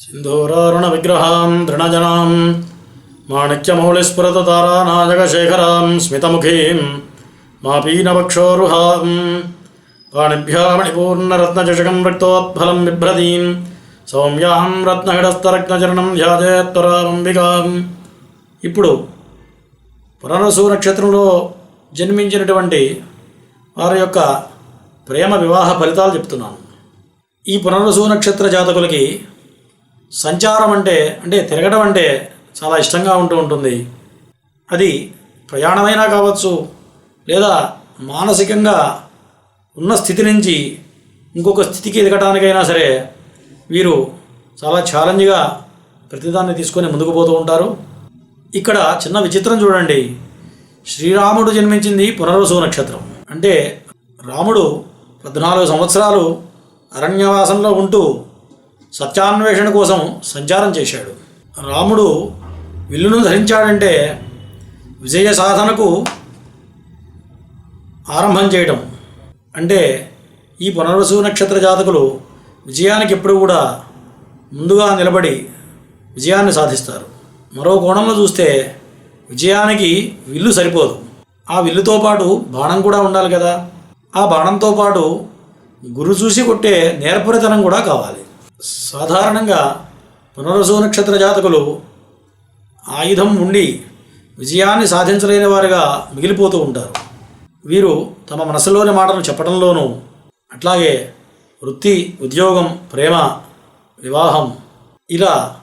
सिन्धूरारुण विग्रहां तृणजनां माणिक्यमौलिस्फुरततारानायकशेखरां स्मितमुखीं मापीनवक्षोरुहां पाणिभ्या मणिपूर्णरत्नचषकं रक्तोत्फलं बिभ्रतीं సౌమ్యాం రత్నహడస్తరత్నచరణం ధ్యాజేత్తరాంబికాం ఇప్పుడు పునరసు నక్షత్రంలో జన్మించినటువంటి వారి యొక్క ప్రేమ వివాహ ఫలితాలు చెప్తున్నాను ఈ పునరసు నక్షత్ర జాతకులకి సంచారం అంటే అంటే తిరగడం అంటే చాలా ఇష్టంగా ఉంటూ ఉంటుంది. అది ప్రయాణమైనా కావచ్చు లేదా మానసికంగా ఉన్న స్థితి నుంచి ఇంకొక స్థితికి ఎదగటానికైనా సరే వీరు చాలా ఛాలెంజ్గా ప్రతిదాన్ని తీసుకొని ముందుకు పోతూ ఉంటారు. ఇక్కడ చిన్న విచిత్రం చూడండి. శ్రీరాముడు జన్మించింది పునర్వసు నక్షత్రం. అంటే రాముడు పద్నాలుగు సంవత్సరాలు అరణ్యవాసంలో ఉంటూ సత్యాన్వేషణ కోసం సంచారం చేశాడు. రాముడు విల్లును ధరించాడంటే విజయ సాధనకు ఆరంభం చేయడం. అంటే ఈ పునర్వసు నక్షత్ర జాతకులు విజయానికి ఎప్పుడు కూడా ముందుగా నిలబడి విజయాన్ని సాధిస్తారు. మరో కోణంలో చూస్తే విజయానికి విల్లు సరిపోదు. ఆ విల్లుతో పాటు బాణం కూడా ఉండాలి కదా. ఆ బాణంతో పాటు గురు చూసి కొట్టే నేర్పరితనం కూడా కావాలి. సాధారణంగా పునరసు నక్షత్ర జాతకులు ఆయుధం ఉండి విజయాన్ని సాధించలేని వారుగా మిగిలిపోతూ ఉంటారు. వీరు తమ మనసులోని మాటలు చెప్పడంలోనూ అట్లాగే వృత్తి ఉద్యోగం ప్రేమ వివాహం ఇలా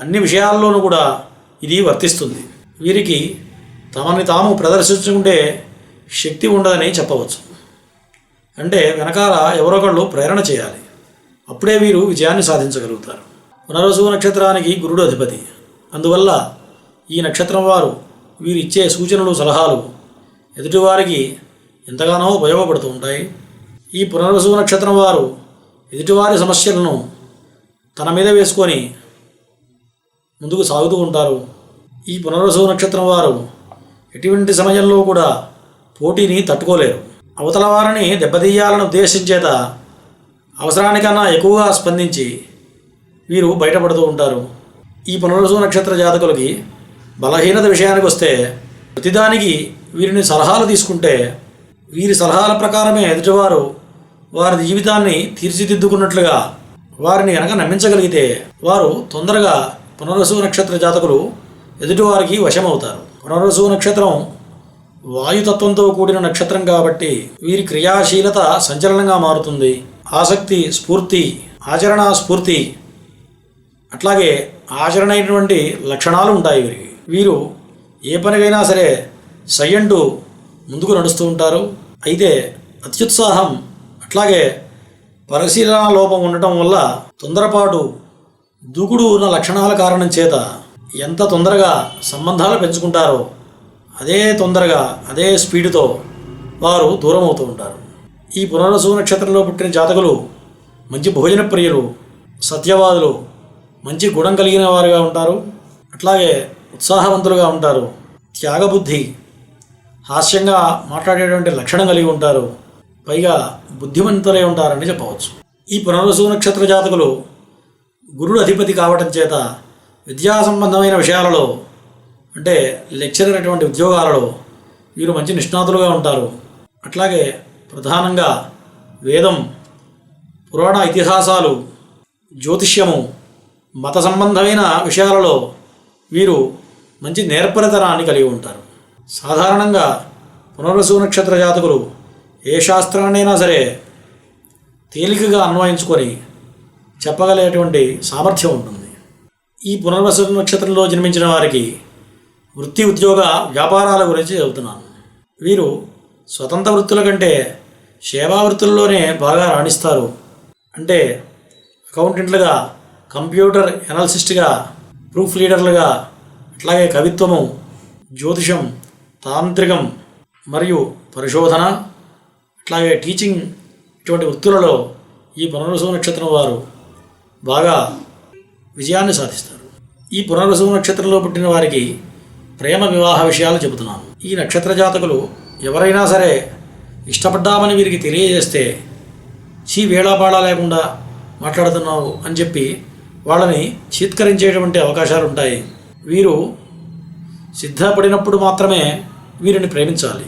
అన్ని విషయాల్లోనూ కూడా ఇది వర్తిస్తుంది. వీరికి తమని తాము ప్రదర్శించుకుంటే శక్తి ఉండదని చెప్పవచ్చు. అంటే వెనకాల ఎవరొకళ్ళు ప్రేరణ చేయాలి. అప్పుడే వీరు విజయాన్ని సాధించగలుగుతారు. పునరసు నక్షత్రానికి గురుడు అధిపతి. అందువల్ల ఈ నక్షత్రం వారు వీరు ఇచ్చే సూచనలు సలహాలు ఎదుటివారికి ఎంతగానో ఉపయోగపడుతూ ఉంటాయి. ఈ పునర్వసు నక్షత్రం వారు ఎదుటివారి సమస్యలను తన మీద వేసుకొని ముందుకు సాగుతూ ఉంటారు. ఈ పునర్వసు నక్షత్రం వారు ఎటువంటి సమయంలో కూడా పోటీని తట్టుకోలేరు. అవతల వారిని దెబ్బతీయాలని ఉద్దేశించేత అవసరానికన్నా ఎక్కువగా స్పందించి వీరు బయటపడుతూ ఉంటారు. ఈ పునర్వసు నక్షత్ర జాతకులకి బలహీనత విషయానికి వస్తే ప్రతిదానికి వీరిని సలహాలు తీసుకుంటే వీరి సలహాల ప్రకారమే ఎదుటివారు వారి జీవితాన్ని తీర్చిదిద్దుకున్నట్లుగా వారిని కనుక నమ్మించగలిగితే వారు తొందరగా పునరసు నక్షత్ర జాతకులు ఎదుటివారికి వశమవుతారు. పునరసు నక్షత్రం వాయుతత్వంతో కూడిన నక్షత్రం కాబట్టి వీరి క్రియాశీలత సంచలనంగా మారుతుంది. ఆసక్తి స్ఫూర్తి ఆచరణ స్ఫూర్తి. అట్లాగే ఆచరణ అయినటువంటి లక్షణాలు ఉంటాయి వీరికి. వీరు ఏ పనికైనా సరే సయ్యంటూ ముందుకు నడుస్తూ ఉంటారు. అయితే అత్యుత్సాహం అట్లాగే పరిశీలన లోపం ఉండటం వల్ల తొందరపాటు దూకుడు ఉన్న లక్షణాల కారణం చేత ఎంత తొందరగా సంబంధాలు పెంచుకుంటారో అదే తొందరగా అదే స్పీడ్తో వారు దూరం అవుతూ ఉంటారు. ఈ పునరసు నక్షత్రంలో పుట్టిన జాతకులు మంచి భోజన ప్రియులు సత్యవాదులు మంచి గుణం కలిగిన వారుగా ఉంటారు. అట్లాగే ఉత్సాహవంతులుగా ఉంటారు. త్యాగబుద్ధి హాస్యంగా మాట్లాడేటువంటి లక్షణం కలిగి ఉంటారు. పైగా బుద్ధిమంతులై ఉంటారని చెప్పవచ్చు. ఈ పునర్వసు నక్షత్ర జాతకులు గురుడు అధిపతి కావటం చేత విద్యా సంబంధమైన విషయాలలో అంటే లెక్చరర్ అటువంటి ఉద్యోగాలలో వీరు మంచి నిష్ణాతులుగా ఉంటారు. అట్లాగే ప్రధానంగా వేదం పురాణ ఇతిహాసాలు జ్యోతిష్యము మత సంబంధమైన విషయాలలో వీరు మంచి నేర్పరితనాన్ని కలిగి ఉంటారు. సాధారణంగా పునర్వసు నక్షత్ర జాతకులు ఏ శాస్త్రాన్నైనా సరే తేలికగా అన్వయించుకొని చెప్పగలిగేటువంటి సామర్థ్యం ఉంటుంది. ఈ పునర్వసు నక్షత్రంలో జన్మించిన వారికి వృత్తి ఉద్యోగ వ్యాపారాల గురించి చెబుతున్నాను. వీరు స్వతంత్ర వృత్తుల కంటే సేవా వృత్తుల్లోనే బాగా రాణిస్తారు. అంటే అకౌంటెంట్లుగా కంప్యూటర్ ఎనాలిసిస్ట్గా ప్రూఫ్ లీడర్లుగా అట్లాగే కవిత్వము జ్యోతిషం తాంత్రికం మరియు పరిశోధన అట్లాగే టీచింగ్ ఇటువంటి వృత్తులలో ఈ పునర్వసు నక్షత్రం వారు బాగా విజయాన్ని సాధిస్తారు. ఈ పునర్వసు నక్షత్రంలో పుట్టిన వారికి ప్రేమ వివాహ విషయాలు చెబుతున్నాను. ఈ నక్షత్ర జాతకులు ఎవరైనా సరే ఇష్టపడ్డామని వీరికి తెలియజేస్తే చీ వేళాపాడా లేకుండా మాట్లాడుతున్నావు అని చెప్పి వాళ్ళని చీత్కరించేటువంటి అవకాశాలు ఉంటాయి వీరు సిద్ధపడినప్పుడు మాత్రమే వీరిని ప్రేమించాలి.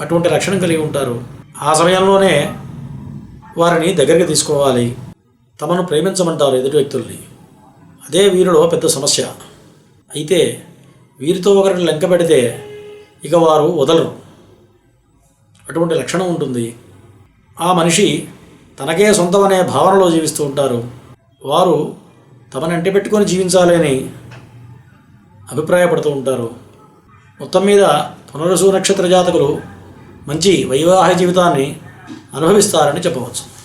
అటువంటి లక్షణం కలిగి ఉంటారు. ఆ సమయంలోనే వారిని దగ్గరికి తీసుకోవాలి. తమను ప్రేమించమంటారు ఎదుటి వ్యక్తుల్ని. అదే వీరిలో పెద్ద సమస్య. అయితే వీరితో ఒకరిని లెంక పెడితే ఇక వారు వదలరు. అటువంటి లక్షణం ఉంటుంది. ఆ మనిషి తనకే సొంతమనే భావనలో జీవిస్తూ ఉంటారు. వారు తమని అంటి పెట్టుకొని జీవించాలి అని అభిప్రాయపడుతూ ఉంటారు. మొత్తం మీద పునరుసు నక్షత్ర జాతకులు మంచి వైవాహిక జీవితాన్ని అనుభవిస్తారని చెప్పవచ్చు.